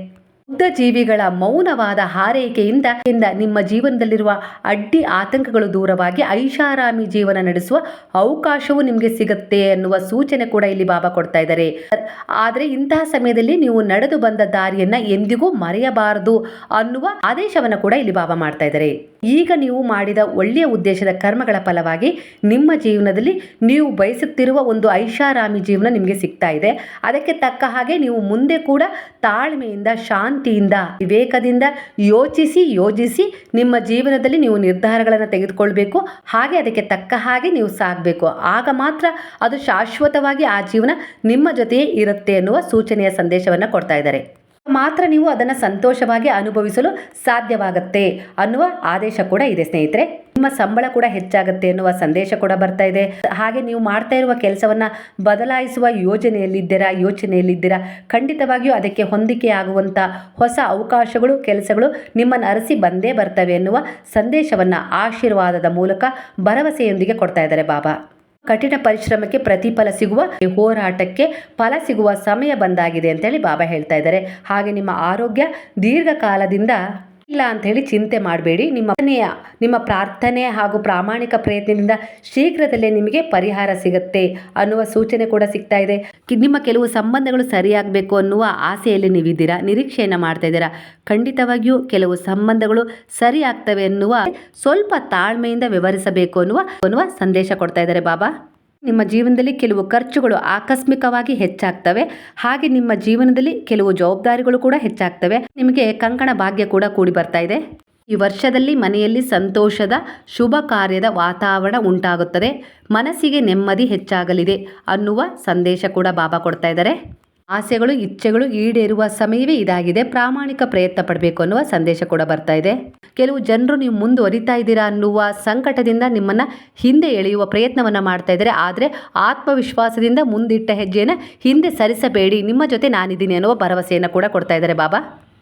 ಬುದ್ಧ ಜೀವಿಗಳ ಮೌನವಾದ ಹಾರೈಕೆಯಿಂದ ಇಂದ ನಿಮ್ಮ ಜೀವನದಲ್ಲಿರುವ ಅಡ್ಡಿ ಆತಂಕಗಳು ದೂರವಾಗಿ ಐಷಾರಾಮಿ ಜೀವನ ನಡೆಸುವ ಅವಕಾಶವು ನಿಮಗೆ ಸಿಗುತ್ತೆ ಅನ್ನುವ ಸೂಚನೆ ಕೂಡ ಇಲ್ಲಿ ಬಾಬಾ ಕೊಡ್ತಾ ಇದ್ದಾರೆ. ಆದರೆ ಇಂತಹ ಸಮಯದಲ್ಲಿ ನೀವು ನಡೆದು ಬಂದ ದಾರಿಯನ್ನ ಎಂದಿಗೂ ಮರೆಯಬಾರದು ಅನ್ನುವ ಆದೇಶವನ್ನು ಕೂಡ ಇಲ್ಲಿ ಬಾಬಾ ಮಾಡ್ತಾ ಇದ್ದಾರೆ. ಈಗ ನೀವು ಮಾಡಿದ ಒಳ್ಳೆಯ ಉದ್ದೇಶದ ಕರ್ಮಗಳ ಫಲವಾಗಿ ನಿಮ್ಮ ಜೀವನದಲ್ಲಿ ನೀವು ಬಯಸುತ್ತಿರುವ ಒಂದು ಐಷಾರಾಮಿ ಜೀವನ ನಿಮಗೆ ಸಿಗ್ತಾ ಇದೆ. ಅದಕ್ಕೆ ತಕ್ಕ ಹಾಗೆ ನೀವು ಮುಂದೆ ಕೂಡ ತಾಳ್ಮೆಯಿಂದ, ಶಾಂತಿಯಿಂದ, ವಿವೇಕದಿಂದ ಯೋಚಿಸಿ, ಯೋಜಿಸಿ ನಿಮ್ಮ ಜೀವನದಲ್ಲಿ ನೀವು ನಿರ್ಧಾರಗಳನ್ನು ತೆಗೆದುಕೊಳ್ಬೇಕು. ಹಾಗೆ ಅದಕ್ಕೆ ತಕ್ಕ ಹಾಗೆ ನೀವು ಸಾಗಬೇಕು. ಆಗ ಮಾತ್ರ ಅದು ಶಾಶ್ವತವಾಗಿ ಆ ಜೀವನ ನಿಮ್ಮ ಜೊತೆಯೇ ಇರುತ್ತೆ ಎನ್ನುವ ಸೂಚನೆಯ ಸಂದೇಶವನ್ನು ಕೊಡ್ತಾ ಇದ್ದಾರೆ. ಮಾತ್ರ ನೀವು ಅದನ್ನು ಸಂತೋಷವಾಗಿ ಅನುಭವಿಸಲು ಸಾಧ್ಯವಾಗುತ್ತೆ ಅನ್ನುವ ಆದೇಶ ಕೂಡ ಇದೆ, ಸ್ನೇಹಿತರೆ. ನಿಮ್ಮ ಸಂಬಳ ಕೂಡ ಹೆಚ್ಚಾಗುತ್ತೆ ಎನ್ನುವ ಸಂದೇಶ ಕೂಡ ಬರ್ತಾ ಇದೆ. ಹಾಗೆ ನೀವು ಮಾಡ್ತಾ ಇರುವ ಕೆಲಸವನ್ನ ಬದಲಾಯಿಸುವ ಯೋಜನೆಯಲ್ಲಿದ್ದೀರಾ, ಯೋಚನೆಯಲ್ಲಿದ್ದೀರಾ, ಖಂಡಿತವಾಗಿಯೂ ಅದಕ್ಕೆ ಹೊಂದಿಕೆ ಆಗುವಂಥ ಹೊಸ ಅವಕಾಶಗಳು, ಕೆಲಸಗಳು ನಿಮ್ಮನ್ನು ಅರಸಿ ಬಂದೇ ಬರ್ತವೆ ಎನ್ನುವ ಸಂದೇಶವನ್ನ ಆಶೀರ್ವಾದದ ಮೂಲಕ ಭರವಸೆಯೊಂದಿಗೆ ಕೊಡ್ತಾ ಇದ್ದಾರೆ ಬಾಬಾ. ಕಠಿಣ ಪರಿಶ್ರಮಕ್ಕೆ ಪ್ರತಿಫಲ ಸಿಗುವ ಹೋರಾಟಕ್ಕೆ ಫಲ ಸಿಗುವ ಸಮಯ ಬಂದಾಗಿದೆ ಅಂತೇಳಿ ಬಾಬಾ ಹೇಳ್ತಾ ಇದ್ದಾರೆ. ಹಾಗೆ ನಿಮ್ಮ ಆರೋಗ್ಯ ದೀರ್ಘಕಾಲದಿಂದ ಇಲ್ಲ ಅಂತ ಹೇಳಿ ಚಿಂತೆ ಮಾಡಬೇಡಿ. ನಿಮ್ಮ ನಿಮ್ಮ ಪ್ರಾರ್ಥನೆ ಹಾಗೂ ಪ್ರಾಮಾಣಿಕ ಪ್ರಯತ್ನದಿಂದ ಶೀಘ್ರದಲ್ಲೇ ನಿಮಗೆ ಪರಿಹಾರ ಸಿಗುತ್ತೆ ಅನ್ನುವ ಸೂಚನೆ ಕೂಡ ಸಿಗ್ತಾ ಇದೆ. ನಿಮ್ಮ ಕೆಲವು ಸಂಬಂಧಗಳು ಸರಿಯಾಗಬೇಕು ಅನ್ನುವ ಆಸೆಯಲ್ಲಿ ನೀವಿದ್ದೀರಾ? ನಿರೀಕ್ಷೆಯನ್ನು ಮಾಡ್ತಾ ಇದ್ದೀರಾ? ಖಂಡಿತವಾಗಿಯೂ ಕೆಲವು ಸಂಬಂಧಗಳು ಸರಿಯಾಗ್ತವೆ ಅನ್ನುವ, ಸ್ವಲ್ಪ ತಾಳ್ಮೆಯಿಂದ ವಿವರಿಸಬೇಕು ಅನ್ನುವ ಅನ್ನುವ ಸಂದೇಶ ಕೊಡ್ತಾ ಇದ್ದಾರೆ ಬಾಬಾ. ನಿಮ್ಮ ಜೀವನದಲ್ಲಿ ಕೆಲವು ಖರ್ಚುಗಳು ಆಕಸ್ಮಿಕವಾಗಿ ಹೆಚ್ಚಾಗ್ತವೆ. ಹಾಗೆ ನಿಮ್ಮ ಜೀವನದಲ್ಲಿ ಕೆಲವು ಜವಾಬ್ದಾರಿಗಳು ಕೂಡ ಹೆಚ್ಚಾಗ್ತವೆ. ನಿಮಗೆ ಕಂಕಣ ಭಾಗ್ಯ ಕೂಡ ಕೂಡಿ ಬರ್ತಾ ಇದೆ. ಈ ವರ್ಷದಲ್ಲಿ ಮನೆಯಲ್ಲಿ ಸಂತೋಷದ, ಶುಭ ಕಾರ್ಯದ ವಾತಾವರಣ ಉಂಟಾಗುತ್ತದೆ. ಮನಸ್ಸಿಗೆ ನೆಮ್ಮದಿ ಹೆಚ್ಚಾಗಲಿದೆ ಅನ್ನುವ ಸಂದೇಶ ಕೂಡ ಬಾಬಾ ಕೊಡ್ತಾ ಇದ್ದಾರೆ. ಆಸೆಗಳು, ಇಚ್ಛೆಗಳು ಈಡೇರುವ ಸಮಯವೇ ಇದಾಗಿದೆ. ಪ್ರಾಮಾಣಿಕ ಪ್ರಯತ್ನ ಪಡಬೇಕು ಅನ್ನುವ ಸಂದೇಶ ಕೂಡ ಬರ್ತಾ ಇದೆ. ಕೆಲವು ಜನರು ನೀವು ಮುಂದುವರಿತಾ ಇದ್ದೀರಾ ಅನ್ನುವ ಸಂಕಟದಿಂದ ನಿಮ್ಮನ್ನು ಹಿಂದೆ ಎಳೆಯುವ ಪ್ರಯತ್ನವನ್ನು ಮಾಡ್ತಾ ಇದ್ದಾರೆ. ಆದರೆ ಆತ್ಮವಿಶ್ವಾಸದಿಂದ ಮುಂದಿಟ್ಟ ಹೆಜ್ಜೆಯನ್ನು ಹಿಂದೆ ಸರಿಸಬೇಡಿ. ನಿಮ್ಮ ಜೊತೆ ನಾನಿದ್ದೀನಿ ಅನ್ನುವ ಭರವಸೆಯನ್ನು ಕೂಡ ಕೊಡ್ತಾ ಇದ್ದಾರೆ ಬಾಬಾ.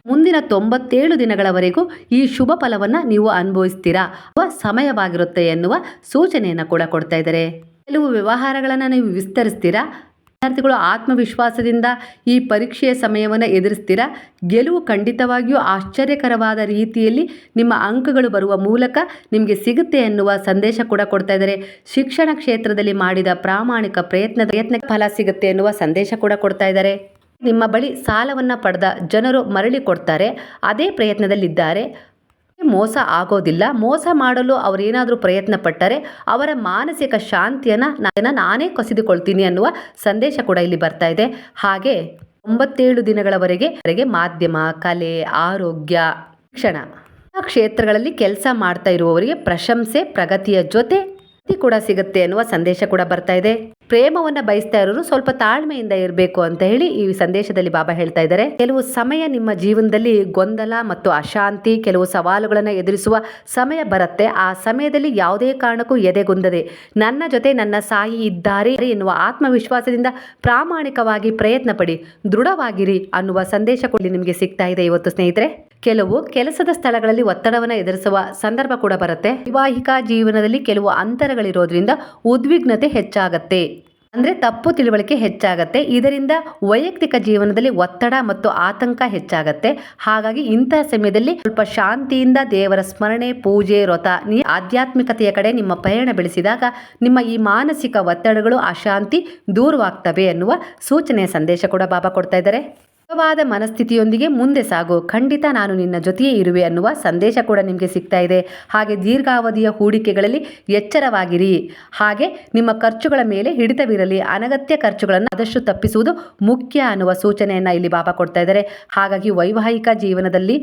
ಮುಂದಿನ ತೊಂಬತ್ತೇಳು ದಿನಗಳವರೆಗೂ ಈ ಶುಭ ಫಲವನ್ನು ನೀವು ಅನುಭವಿಸ್ತೀರಾ ಸಮಯವಾಗಿರುತ್ತೆ ಎನ್ನುವ ಸೂಚನೆಯನ್ನು ಕೂಡ ಕೊಡ್ತಾ ಇದ್ದಾರೆ. ಕೆಲವು ವ್ಯವಹಾರಗಳನ್ನು ನೀವು ವಿಸ್ತರಿಸ್ತೀರಾ? ವಿದ್ಯಾರ್ಥಿಗಳು ಆತ್ಮವಿಶ್ವಾಸದಿಂದ ಈ ಪರೀಕ್ಷೆಯ ಸಮಯವನ್ನು ಎದುರಿಸ್ತೀರಾ? ಗೆಲುವು ಖಂಡಿತವಾಗಿಯೂ ಆಶ್ಚರ್ಯಕರವಾದ ರೀತಿಯಲ್ಲಿ ನಿಮ್ಮ ಅಂಕಗಳು ಬರುವ ಮೂಲಕ ನಿಮಗೆ ಸಿಗುತ್ತೆ ಎನ್ನುವ ಸಂದೇಶ ಕೂಡ ಕೊಡ್ತಾ ಇದ್ದಾರೆ. ಶಿಕ್ಷಣ ಕ್ಷೇತ್ರದಲ್ಲಿ ಮಾಡಿದ ಪ್ರಾಮಾಣಿಕ ಪ್ರಯತ್ನ ಪ್ರಯತ್ನ ಫಲ ಸಿಗುತ್ತೆ ಎನ್ನುವ ಸಂದೇಶ ಕೂಡ ಕೊಡ್ತಾ ಇದ್ದಾರೆ. ನಿಮ್ಮ ಬಳಿ ಸಾಲವನ್ನು ಪಡೆದ ಜನರು ಮರಳಿ ಕೊಡ್ತಾರೆ. ಅದೇ ಪ್ರಯತ್ನದಲ್ಲಿದ್ದಾರೆ. ಮೋಸ ಆಗೋದಿಲ್ಲ. ಮೋಸ ಮಾಡಲು ಅವರೇನಾದರೂ ಪ್ರಯತ್ನ ಪಟ್ಟರೆ ಅವರ ಮಾನಸಿಕ ಶಾಂತಿಯನ್ನು ನಾನು ಕಸಿದುಕೊಳ್ತೀನಿ ಅನ್ನುವ ಸಂದೇಶ ಕೂಡ ಇಲ್ಲಿ ಬರ್ತಾ ಇದೆ. ಹಾಗೆ ಒಂಬತ್ತೇಳು ದಿನಗಳವರೆಗೆ ಮಾಧ್ಯಮ, ಕಲೆ, ಆರೋಗ್ಯ, ಶಿಕ್ಷಣ. ಕ್ಷೇತ್ರಗಳಲ್ಲಿ ಕೆಲಸ ಮಾಡ್ತಾ ಇರುವವರಿಗೆ ಪ್ರಶಂಸೆ, ಪ್ರಗತಿಯ ಜೊತೆ ಕೂಡ ಸಿಗುತ್ತೆ ಅನ್ನುವ ಸಂದೇಶ ಕೂಡ ಬರ್ತಾ ಇದೆ. ಪ್ರೇಮವನ್ನ ಬಯಸ್ತಾ ಇರೋರು ಸ್ವಲ್ಪ ತಾಳ್ಮೆಯಿಂದ ಇರಬೇಕು ಅಂತ ಹೇಳಿ ಈ ಸಂದೇಶದಲ್ಲಿ ಬಾಬಾ ಹೇಳ್ತಾ ಇದ್ದಾರೆ. ಕೆಲವು ಸಮಯ ನಿಮ್ಮ ಜೀವನದಲ್ಲಿ ಗೊಂದಲ ಮತ್ತು ಅಶಾಂತಿ, ಕೆಲವು ಸವಾಲುಗಳನ್ನು ಎದುರಿಸುವ ಸಮಯ ಬರುತ್ತೆ. ಆ ಸಮಯದಲ್ಲಿ ಯಾವುದೇ ಕಾರಣಕ್ಕೂ ಎದೆಗುಂದದೆ. ನನ್ನ ಜೊತೆ ನನ್ನ ಸಾಯಿ ಇದ್ದಾರೆ ಎನ್ನುವ ಆತ್ಮವಿಶ್ವಾಸದಿಂದ ಪ್ರಾಮಾಣಿಕವಾಗಿ ಪ್ರಯತ್ನ ಪಡಿ ದೃಢವಾಗಿರಿ ಅನ್ನುವ ಸಂದೇಶ ಕೂಡ ನಿಮಗೆ ಸಿಗ್ತಾ ಇದೆ ಇವತ್ತು ಸ್ನೇಹಿತರೆ. ಕೆಲವು ಕೆಲಸದ ಸ್ಥಳಗಳಲ್ಲಿ ಒತ್ತಡವನ್ನು ಎದುರಿಸುವ ಸಂದರ್ಭ ಕೂಡ ಬರುತ್ತೆ. ವೈವಾಹಿಕ ಜೀವನದಲ್ಲಿ ಕೆಲವು ಅಂತರಗಳಿರೋದ್ರಿಂದ ಉದ್ವಿಗ್ನತೆ ಹೆಚ್ಚಾಗತ್ತೆ. ಅಂದರೆ ತಪ್ಪು ತಿಳುವಳಿಕೆ ಹೆಚ್ಚಾಗತ್ತೆ. ಇದರಿಂದ ವೈಯಕ್ತಿಕ ಜೀವನದಲ್ಲಿ ಒತ್ತಡ ಮತ್ತು ಆತಂಕ ಹೆಚ್ಚಾಗತ್ತೆ. ಹಾಗಾಗಿ ಇಂತಹ ಸಮಯದಲ್ಲಿ ಸ್ವಲ್ಪ ಶಾಂತಿಯಿಂದ ದೇವರ ಸ್ಮರಣೆ, ಪೂಜೆ, ವ್ರತ ಆಧ್ಯಾತ್ಮಿಕತೆಯ ಕಡೆ ನಿಮ್ಮ ಪಯಣ ಬೆಳೆಸಿದಾಗ ನಿಮ್ಮ ಈ ಮಾನಸಿಕ ಒತ್ತಡಗಳು ಅಶಾಂತಿ ದೂರವಾಗ್ತವೆ ಅನ್ನುವ ಸೂಚನೆಯ ಸಂದೇಶ ಕೂಡ ಬಾಬಾ ಕೊಡ್ತಾ ಇದ್ದಾರೆ. ಸುಖವಾದ ಮನಸ್ಥಿತಿಯೊಂದಿಗೆ ಮುಂದೆ ಸಾಗು. ಖಂಡಿತ ನಾನು ನಿನ್ನ ಜೊತೆಯೇ ಇರುವೆ ಅನ್ನುವ ಸಂದೇಶ ಕೂಡ ನಿಮಗೆ ಸಿಗ್ತಾ ಇದೆ. ಹಾಗೆ ದೀರ್ಘಾವಧಿಯ ಹೂಡಿಕೆಗಳಲ್ಲಿ ಎಚ್ಚರವಾಗಿರಿ. ಹಾಗೆ ನಿಮ್ಮ ಖರ್ಚುಗಳ ಮೇಲೆ ಹಿಡಿತವಿರಲಿ. ಅನಗತ್ಯ ಖರ್ಚುಗಳನ್ನು ಆದಷ್ಟು ತಪ್ಪಿಸುವುದು ಮುಖ್ಯ ಅನ್ನುವ ಸೂಚನೆಯನ್ನು ಇಲ್ಲಿ ಬಾಬಾ ಕೊಡ್ತಾ ಇದ್ದಾರೆ. ಹಾಗಾಗಿ ವೈವಾಹಿಕ ಜೀವನದಲ್ಲಿ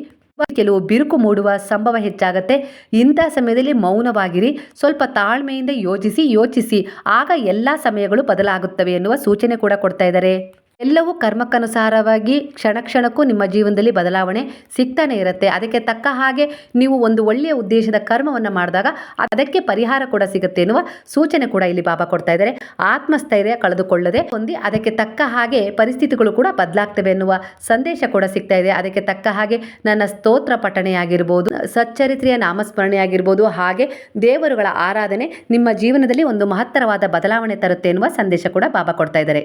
ಕೆಲವು ಬಿರುಕು ಮೂಡುವ ಸಂಭವ ಹೆಚ್ಚಾಗತ್ತೆ. ಇಂಥ ಸಮಯದಲ್ಲಿ ಮೌನವಾಗಿರಿ. ಸ್ವಲ್ಪ ತಾಳ್ಮೆಯಿಂದ ಯೋಚಿಸಿ ಯೋಚಿಸಿ. ಆಗ ಎಲ್ಲ ಸಮಯಗಳು ಬದಲಾಗುತ್ತವೆ ಎನ್ನುವ ಸೂಚನೆ ಕೂಡ ಕೊಡ್ತಾ ಇದ್ದಾರೆ. ಎಲ್ಲವೂ ಕರ್ಮಕ್ಕನುಸಾರವಾಗಿ ಕ್ಷಣ ಕ್ಷಣಕ್ಕೂ ನಿಮ್ಮ ಜೀವನದಲ್ಲಿ ಬದಲಾವಣೆ ಸಿಗ್ತಾನೆ ಇರುತ್ತೆ. ಅದಕ್ಕೆ ತಕ್ಕ ಹಾಗೆ ನೀವು ಒಂದು ಒಳ್ಳೆಯ ಉದ್ದೇಶದ ಕರ್ಮವನ್ನು ಮಾಡಿದಾಗ ಅದಕ್ಕೆ ಪರಿಹಾರ ಕೂಡ ಸಿಗುತ್ತೆ ಎನ್ನುವ ಸೂಚನೆ ಕೂಡ ಇಲ್ಲಿ ಬಾಬಾ ಕೊಡ್ತಾ ಇದ್ದಾರೆ. ಆತ್ಮಸ್ಥೈರ್ಯ ಕಳೆದುಕೊಳ್ಳದೆ ಹೊಂದಿ ಅದಕ್ಕೆ ತಕ್ಕ ಹಾಗೆ ಪರಿಸ್ಥಿತಿಗಳು ಕೂಡ ಬದಲಾಗ್ತವೆ ಎನ್ನುವ ಸಂದೇಶ ಕೂಡ ಸಿಗ್ತಾ ಇದೆ. ಅದಕ್ಕೆ ತಕ್ಕ ಹಾಗೆ ನನ್ನ ಸ್ತೋತ್ರ ಪಠಣೆ ಆಗಿರ್ಬೋದು ಸಚ್ಚರಿತ್ರೆಯ ನಾಮಸ್ಮರಣೆ ಆಗಿರ್ಬೋದು ಹಾಗೆ ದೇವರುಗಳ ಆರಾಧನೆ ನಿಮ್ಮ ಜೀವನದಲ್ಲಿ ಒಂದು ಮಹತ್ತರವಾದ ಬದಲಾವಣೆ ತರುತ್ತೆ ಎನ್ನುವ ಸಂದೇಶ ಕೂಡ ಬಾಬಾ ಕೊಡ್ತಾ ಇದ್ದಾರೆ.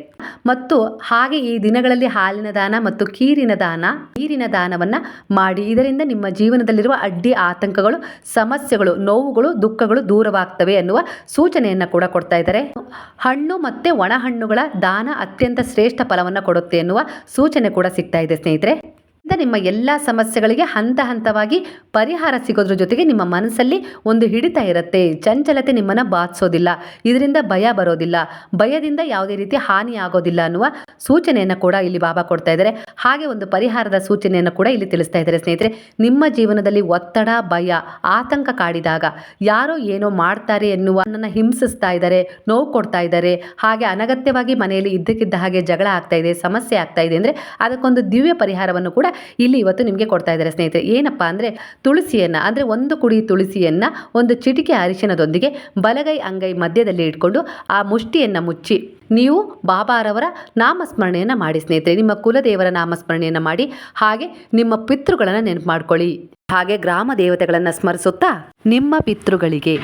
ಮತ್ತು ಹಾಗೆ ಈ ದಿನಗಳಲ್ಲಿ ಹಾಲಿನ ದಾನ ಮತ್ತು ಕೀರಿನ ದಾನ, ನೀರಿನ ದಾನವನ್ನ ಮಾಡಿ. ಇದರಿಂದ ನಿಮ್ಮ ಜೀವನದಲ್ಲಿರುವ ಅಡ್ಡಿ ಆತಂಕಗಳು, ಸಮಸ್ಯೆಗಳು, ನೋವುಗಳು, ದುಃಖಗಳು ದೂರವಾಗ್ತವೆ ಅನ್ನುವ ಸೂಚನೆಯನ್ನ ಕೂಡ ಕೊಡ್ತಾ ಇದ್ದಾರೆ. ಹಣ್ಣು ಮತ್ತೆ ಒಣ ಹಣ್ಣುಗಳ ದಾನ ಅತ್ಯಂತ ಶ್ರೇಷ್ಠ ಫಲವನ್ನು ಕೊಡುತ್ತೆ ಎನ್ನುವ ಸೂಚನೆ ಕೂಡ ಸಿಗ್ತಾ ಇದೆ ಸ್ನೇಹಿತರೆ. ನಿಮ್ಮ ಎಲ್ಲ ಸಮಸ್ಯೆಗಳಿಗೆ ಹಂತ ಹಂತವಾಗಿ ಪರಿಹಾರ ಸಿಗೋದ್ರ ಜೊತೆಗೆ ನಿಮ್ಮ ಮನಸ್ಸಲ್ಲಿ ಒಂದು ಹಿಡಿತ ಇರುತ್ತೆ. ಚಂಚಲತೆ ನಿಮ್ಮನ್ನು ಬಾಧಿಸೋದಿಲ್ಲ ಇದರಿಂದ ಭಯ ಬರೋದಿಲ್ಲ. ಭಯದಿಂದ ಯಾವುದೇ ರೀತಿ ಹಾನಿ ಆಗೋದಿಲ್ಲ ಅನ್ನುವ ಸೂಚನೆಯನ್ನು ಕೂಡ ಇಲ್ಲಿ ಬಾಬಾ ಕೊಡ್ತಾ ಇದ್ದಾರೆ. ಹಾಗೆ ಒಂದು ಪರಿಹಾರದ ಸೂಚನೆಯನ್ನು ಕೂಡ ಇಲ್ಲಿ ತಿಳಿಸ್ತಾ ಇದ್ದಾರೆ ಸ್ನೇಹಿತರೆ. ನಿಮ್ಮ ಜೀವನದಲ್ಲಿ ಒತ್ತಡ, ಭಯ, ಆತಂಕ ಕಾಡಿದಾಗ ಯಾರೋ ಏನೋ ಮಾಡ್ತಾರೆ ಎನ್ನುವ ಹಿಂಸಿಸ್ತಾ ಇದ್ದಾರೆ, ನೋವು ಕೊಡ್ತಾ ಇದ್ದಾರೆ. ಹಾಗೆ ಅನಗತ್ಯವಾಗಿ ಮನೆಯಲ್ಲಿ ಇದ್ದಕ್ಕಿದ್ದ ಹಾಗೆ ಜಗಳ ಆಗ್ತಾ ಇದೆ, ಸಮಸ್ಯೆ ಆಗ್ತಾ ಇದೆ ಅಂದರೆ ಅದಕ್ಕೊಂದು ದಿವ್ಯ ಪರಿಹಾರವನ್ನು ಕೂಡ ಇಲ್ಲಿ ಇವತ್ತು ನಿಮಗೆ ಕೊಡ್ತಾ ಇದ್ದಾರೆ ಸ್ನೇಹಿತರೆ. ಏನಪ್ಪ ಅಂದರೆ ತುಳಸಿಯನ್ನು, ಅಂದರೆ ಒಂದು ಕುಡಿ ತುಳಸಿಯನ್ನು, ಒಂದು ಚಿಟಿಕೆ ಅರಿಶಿನದೊಂದಿಗೆ ಬಲಗೈ ಅಂಗೈ ಮಧ್ಯದಲ್ಲಿ ಇಟ್ಕೊಂಡು ಆ ಮುಷ್ಟಿಯನ್ನು ಮುಚ್ಚಿ ನೀವು ಬಾಬಾರವರ ನಾಮಸ್ಮರಣೆಯನ್ನು ಮಾಡಿ ಸ್ನೇಹಿತರೆ. ನಿಮ್ಮ ಕುಲದೇವರ ನಾಮಸ್ಮರಣೆಯನ್ನು ಮಾಡಿ, ಹಾಗೆ ನಿಮ್ಮ ಪಿತೃಗಳನ್ನು ನೆನಪು ಮಾಡ್ಕೊಳ್ಳಿ. ಹಾಗೆ ಗ್ರಾಮ ದೇವತೆಗಳನ್ನು ಸ್ಮರಿಸುತ್ತಾ ನಿಮ್ಮ ಪಿತೃಗಳಿಗೆ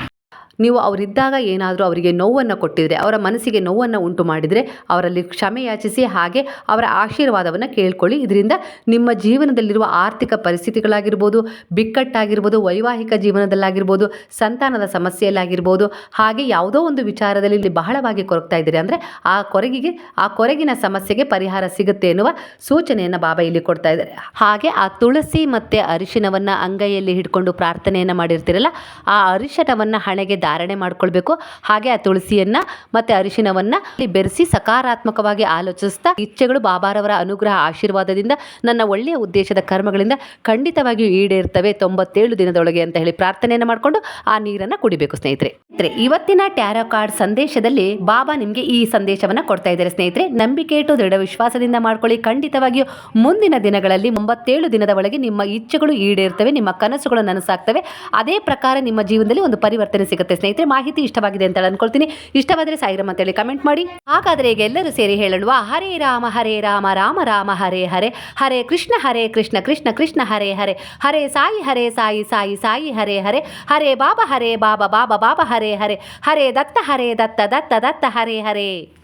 ನೀವು ಅವರಿದ್ದಾಗ ಏನಾದರೂ ಅವರಿಗೆ ನೋವನ್ನು ಕೊಟ್ಟಿದ್ರೆ, ಅವರ ಮನಸ್ಸಿಗೆ ನೋವನ್ನು ಉಂಟು ಮಾಡಿದರೆ ಅವರಲ್ಲಿ ಕ್ಷಮೆ ಯಾಚಿಸಿ ಹಾಗೆ ಅವರ ಆಶೀರ್ವಾದವನ್ನು ಕೇಳ್ಕೊಳ್ಳಿ. ಇದರಿಂದ ನಿಮ್ಮ ಜೀವನದಲ್ಲಿರುವ ಆರ್ಥಿಕ ಪರಿಸ್ಥಿತಿಗಳಾಗಿರ್ಬೋದು, ಬಿಕ್ಕಟ್ಟಾಗಿರ್ಬೋದು, ವೈವಾಹಿಕ ಜೀವನದಲ್ಲಾಗಿರ್ಬೋದು, ಸಂತಾನದ ಸಮಸ್ಯೆಯಲ್ಲಾಗಿರ್ಬೋದು, ಹಾಗೆ ಯಾವುದೋ ಒಂದು ವಿಚಾರದಲ್ಲಿ ಇಲ್ಲಿ ಬಹಳವಾಗಿ ಕೊರಗ್ತಾ ಇದ್ದೀರಿ ಅಂದರೆ ಆ ಕೊರಗಿಗೆ, ಆ ಕೊರಗಿನ ಸಮಸ್ಯೆಗೆ ಪರಿಹಾರ ಸಿಗುತ್ತೆ ಎನ್ನುವ ಸೂಚನೆಯನ್ನು ಬಾಬಾ ಇಲ್ಲಿ ಕೊಡ್ತಾ ಇದ್ದಾರೆ. ಹಾಗೆ ಆ ತುಳಸಿ ಮತ್ತು ಅರಿಶಿನವನ್ನು ಅಂಗೈಯಲ್ಲಿ ಹಿಡ್ಕೊಂಡು ಪ್ರಾರ್ಥನೆಯನ್ನು ಮಾಡಿರ್ತೀರಲ್ಲ, ಆ ಅರಿಶಿನವನ್ನು ಹಣೆಗೆ ಧಾರಣೆ ಮಾಡ್ಕೊಳ್ಬೇಕು. ಹಾಗೆ ಆ ತುಳಸಿಯನ್ನ ಮತ್ತೆ ಅರಿಶಿನವನ್ನ ಬೆರೆಸಿ ಸಕಾರಾತ್ಮಕವಾಗಿ ಆಲೋಚಿಸ್ತಾ ಇಚ್ಛೆಗಳು ಬಾಬಾರವರ ಅನುಗ್ರಹ ಆಶೀರ್ವಾದದಿಂದ ನನ್ನ ಒಳ್ಳೆಯ ಉದ್ದೇಶದ ಕರ್ಮಗಳಿಂದ ಖಂಡಿತವಾಗಿಯೂ ಈಡೇರ್ತವೆ ತೊಂಬತ್ತೇಳು ದಿನದೊಳಗೆ ಅಂತ ಹೇಳಿ ಪ್ರಾರ್ಥನೆಯನ್ನು ಮಾಡಿಕೊಂಡು ಆ ನೀರನ್ನು ಕುಡಿಬೇಕು ಸ್ನೇಹಿತರೆ. ಇವತ್ತಿನ ಟ್ಯಾರೋ ಕಾರ್ಡ್ ಸಂದೇಶದಲ್ಲಿ ಬಾಬಾ ನಿಮಗೆ ಈ ಸಂದೇಶವನ್ನು ಕೊಡ್ತಾ ಇದ್ದಾರೆ ಸ್ನೇಹಿತರೆ. ನಂಬಿಕೆ ಇಟ್ಟು ದೃಢ ವಿಶ್ವಾಸದಿಂದ ಮಾಡ್ಕೊಳ್ಳಿ. ಖಂಡಿತವಾಗಿಯೂ ಮುಂದಿನ ದಿನಗಳಲ್ಲಿ ಒಂಬತ್ತೇಳು ದಿನದ ಒಳಗೆ ನಿಮ್ಮ ಇಚ್ಛೆಗಳು ಈಡೇರ್ತವೆ, ನಿಮ್ಮ ಕನಸುಗಳು ನನಸಾಗ್ತವೆ. ಅದೇ ಪ್ರಕಾರ ನಿಮ್ಮ ಜೀವನದಲ್ಲಿ ಒಂದು ಪರಿವರ್ತನೆ ಸಿಗುತ್ತೆ ಸ್ನೇಹಿತರೆ ಮಾಹಿತಿ ಇಷ್ಟವಾಗಿದೆ ಅಂತ ಅನ್ಕೊಳ್ತೀನಿ. ಇಷ್ಟವಾದರೆ ಸಾಯಿರಮ್ ಅಂತೇಳಿ ಕಮೆಂಟ್ ಮಾಡಿ. ಹಾಗಾದರೆ ಈಗ ಎಲ್ಲರೂ ಸೇರಿ ಹೇಳುವ ಹರೇ ರಾಮ ಹರೇ ರಾಮ ರಾಮ ರಾಮ, ಹರೇ ಹರೇ ಹರೇ ಕೃಷ್ಣ ಹರೇ ಕೃಷ್ಣ ಕೃಷ್ಣ ಕೃಷ್ಣ, ಹರೇ ಹರೇ ಹರೇ ಸಾಯಿ ಹರೇ ಸಾಯಿ ಸಾಯಿ ಸಾಯಿ, ಹರೇ ಹರೇ ಹರೇ ಬಾಬಾ ಹರೇ ಬಾಬಾ ಬಾಬಾ ಬಾಬಾ, ಹರೇ ಹರೇ ಹರೇ ದತ್ತ ಹರೇ ದತ್ತ ದತ್ತ ದತ್ತ, ಹರೇ ಹರೇ.